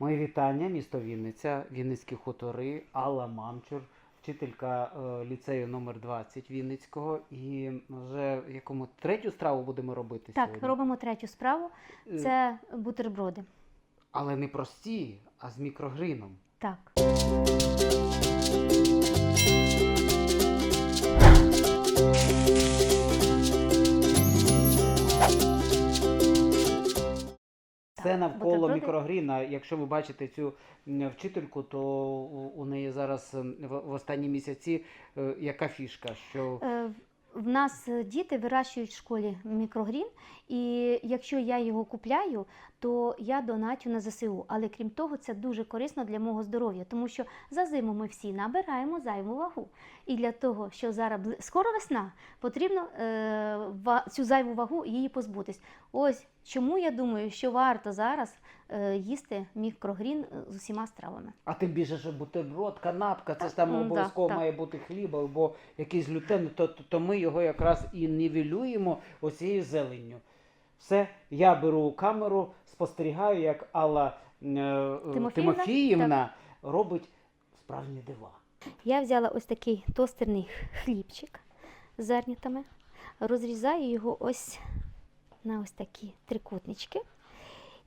Мої вітання, місто Вінниця, Вінницькі хутори, Алла Мамчур, вчителька е, ліцею номер 20 Вінницького. І вже якому третю страву будемо робити Так, сьогодні. робимо третю справу. Е, Це бутерброди. Але не прості, а з мікрогрином. Так. Це навколо мікрогріна. Якщо ви бачите цю вчительку, то у неї зараз в, останні місяці е, яка фішка? Що Е, В нас діти вирощують в школі мікрогрін, і якщо я його купляю, то я донатю на ЗСУ. Але крім того, це дуже корисно для мого здоров'я, тому що за зиму ми всі набираємо зайву вагу. І для того, що зараз скоро весна, потрібно е, цю зайву вагу її позбутись. Ось чому я думаю, що варто зараз е, їсти мікрогрін е, з усіма стравами. А тим більше, що бутерброд, канапка, це ж там М, да, обов'язково так. має бути хліб або якийсь глютен, то, то, то ми його якраз і нівелюємо оцією зеленню. Все, я беру камеру, спостерігаю, як Алла е, Тимофіївна? Тимофіївна робить справжні дива. Я взяла ось такий тостерний хлібчик з зернятами, розрізаю його ось на ось такі трикутнички.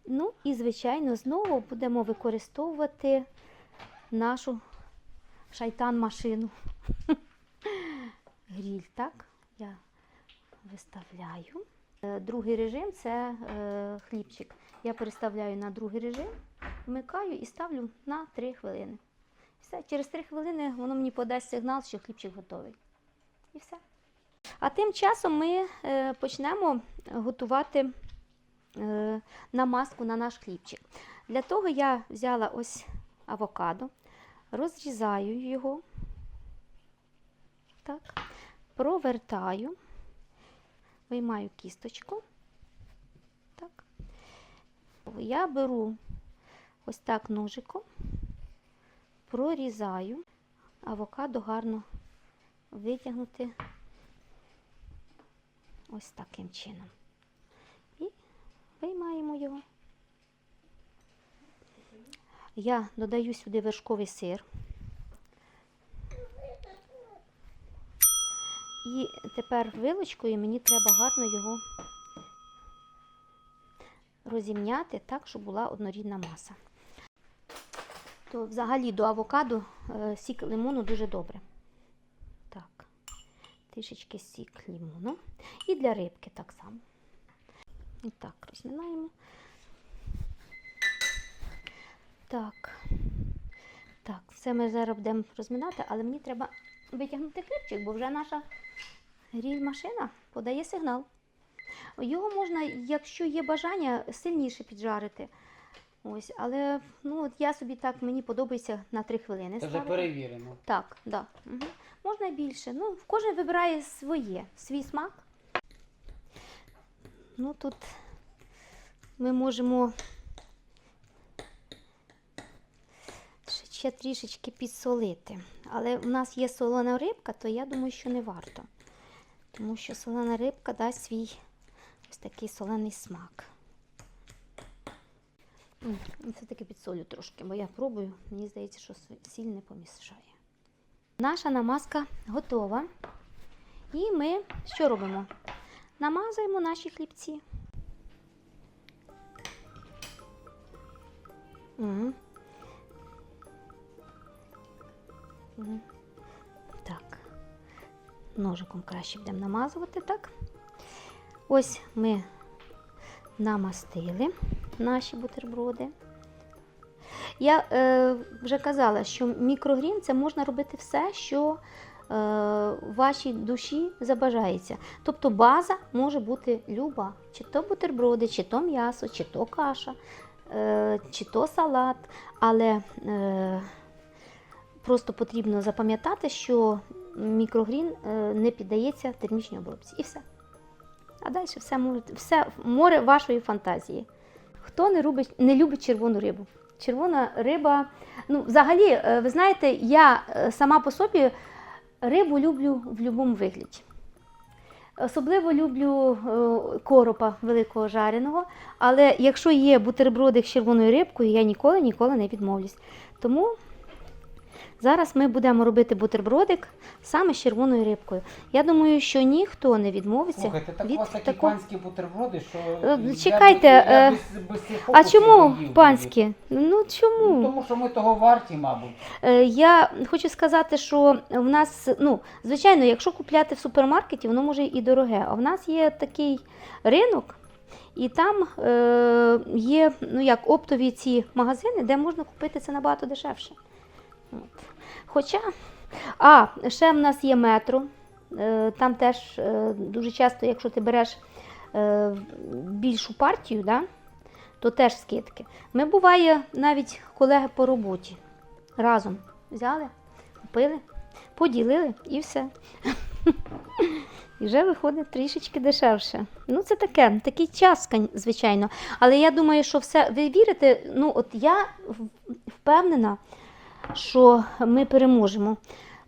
Ну і, звичайно, знову будемо використовувати нашу шайтан-машину. Гріль, так? Я виставляю. Е, Другий режим це е, хлібчик. Я переставляю на другий режим, вмикаю і ставлю на 3 хвилини. Все, через 3 хвилини воно мені подасть сигнал, що хлібчик готовий. І все. А тим часом ми е, почнемо готувати е, намазку на наш хлібчик. Для того я взяла ось авокадо, розрізаю його, так, провертаю, виймаю кісточку. Так. Я беру ось так ножиком прорізаю. Авокадо гарно витягнути ось таким чином. І виймаємо його. Я додаю сюди вершковий сир. І тепер вилочкою мені треба гарно його розімняти так, щоб була однорідна маса то взагалі до авокадо е, сік лимону дуже добре. Так, трішечки сік лимону. І для рибки так само. І так, розминаємо. Так. Так, все ми зараз будемо розминати, але мені треба витягнути хлібчик, бо вже наша гріль-машина подає сигнал. Його можна, якщо є бажання, сильніше піджарити. Ось, але ну, от я собі так, мені подобається на 3 хвилини. Це вже перевірено. Так, да. Угу. Можна більше. Ну, кожен вибирає своє, свій смак. Ну, тут ми можемо ще- трішечки підсолити. Але в нас є солона рибка, то я думаю, що не варто. Тому що солона рибка дасть свій ось такий солений смак. Все-таки підсолю трошки, бо я пробую, мені здається, що сіль не помішає. Наша намазка готова. І ми що робимо? Намазуємо наші хлібці. Угу. Угу. Так. Ножиком краще будемо намазувати, так? Ось ми намастили наші бутерброди. Я е, вже казала, що мікрогрін це можна робити все, що е, вашій душі забажається. Тобто база може бути люба, чи то бутерброди, чи то м'ясо, чи то каша, е, чи то салат. Але е, просто потрібно запам'ятати, що мікрогрін е, не піддається термічній обробці. І все. А далі все, все море вашої фантазії. Хто не любить, не любить червону рибу? Червона риба. Ну, взагалі, е, ви знаєте, я е, сама по собі рибу люблю в будь-якому вигляді. Особливо люблю е, коропа великого жареного, але якщо є бутербродик з червоною рибкою, я ніколи ніколи не відмовлюсь. Тому зараз ми будемо робити бутербродик саме з червоною рибкою. Я думаю, що ніхто не відмовиться Слухайте, так від у вас такі такого. панські бутерброди, що Е, я чекайте, я е, без, без цих А чому їв панські? Ну чому? Ну, тому що ми того варті, мабуть. Е, Я хочу сказати, що в нас, ну, звичайно, якщо купляти в супермаркеті, воно може і дороге. А в нас є такий ринок, і там е, є ну, як оптові ці магазини, де можна купити це набагато дешевше. От. Хоча, а, ще в нас є метро. Е, там теж е, дуже часто, якщо ти береш е, більшу партію, да, то теж скидки. Ми буває навіть колеги по роботі разом взяли, купили, поділили і все. І вже виходить трішечки дешевше. Ну, це таке, такий час, звичайно. Але я думаю, що все. Ви вірите? Ну, от я впевнена, що ми переможемо.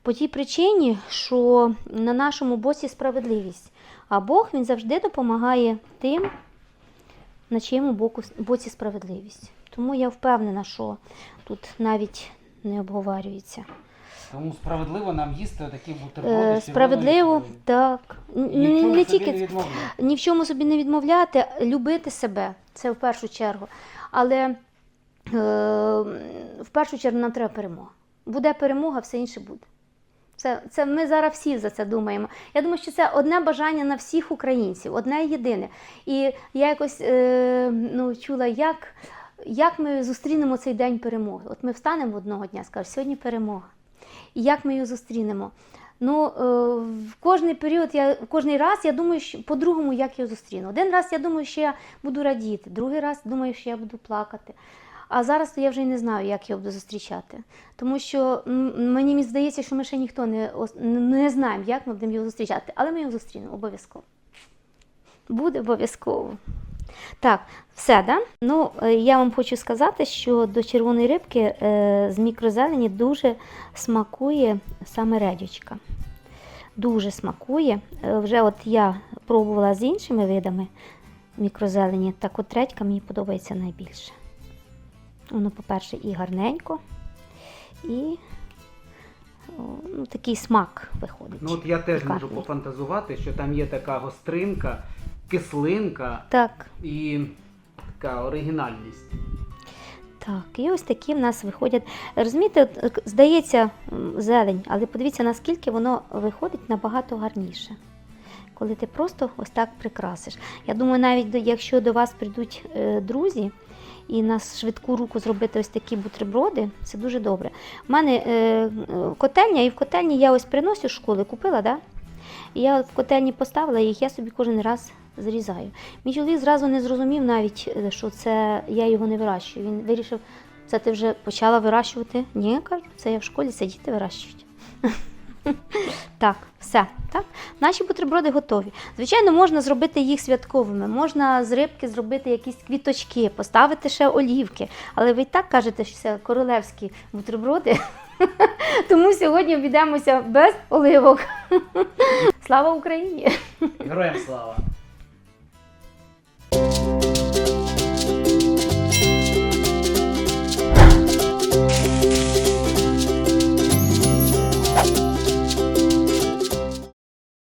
По тій причині, що на нашому боці справедливість. А Бог він завжди допомагає тим, на чиєму боку, боці справедливість. Тому я впевнена, що тут навіть не обговорюється. Тому справедливо нам їсти такі бутерброди. Е, Справедливо, ікрою. так. Н- І Не тільки не ні в чому собі не відмовляти, любити себе це в першу чергу. Але в першу чергу нам треба перемога. Буде перемога, все інше буде. Це, це ми зараз всі за це думаємо. Я думаю, що це одне бажання на всіх українців, одне єдине. І я якось е, ну, чула, як, як ми зустрінемо цей день перемоги. От ми встанемо одного дня, скажемо, сьогодні перемога. І як ми її зустрінемо? Ну, е, в кожний період, я, кожний раз я думаю, що по-другому, як я зустріну. Один раз я думаю, що я буду радіти, другий раз думаю, що я буду плакати. А зараз то я вже й не знаю, як я буду зустрічати. Тому що мені здається, що ми ще ніхто не, не знаємо, як ми будемо його зустрічати. Але ми його зустрінемо обов'язково. Буде обов'язково. Так, все, да? Ну, е, я вам хочу сказати, що до червоної рибки е, з мікрозелені дуже смакує саме редючка. Дуже смакує. Е, вже от я пробувала з іншими видами мікрозелені, так от редька мені подобається найбільше. Воно, по-перше, і гарненько, і ну, такий смак виходить. Ну от я теж можу пофантазувати, що там є така гостринка, кислинка Так. і така оригінальність. Так, і ось такі в нас виходять. Розумієте, от, е, здається, зелень, але подивіться, наскільки воно виходить набагато гарніше. Коли ти просто ось так прикрасиш. Я думаю, навіть якщо до вас прийдуть е, друзі і на швидку руку зробити ось такі бутерброди, це дуже добре. У мене е, е, котельня, і в котельні я ось приносю з школи, купила, да? І я в котельні поставила їх, я собі кожен раз зрізаю. Мій чоловік зразу не зрозумів навіть, е, що це я його не вирощую. Він вирішив, це ти вже почала вирощувати. Ні, кажу, це я в школі, це діти вирощують. Так, все. Так? Наші бутерброди готові. Звичайно, можна зробити їх святковими, можна з рибки зробити якісь квіточки, поставити ще олівки. Але ви й так кажете, що це королевські бутерброди. Тому сьогодні обійдемося без оливок. Слава Україні! Героям слава!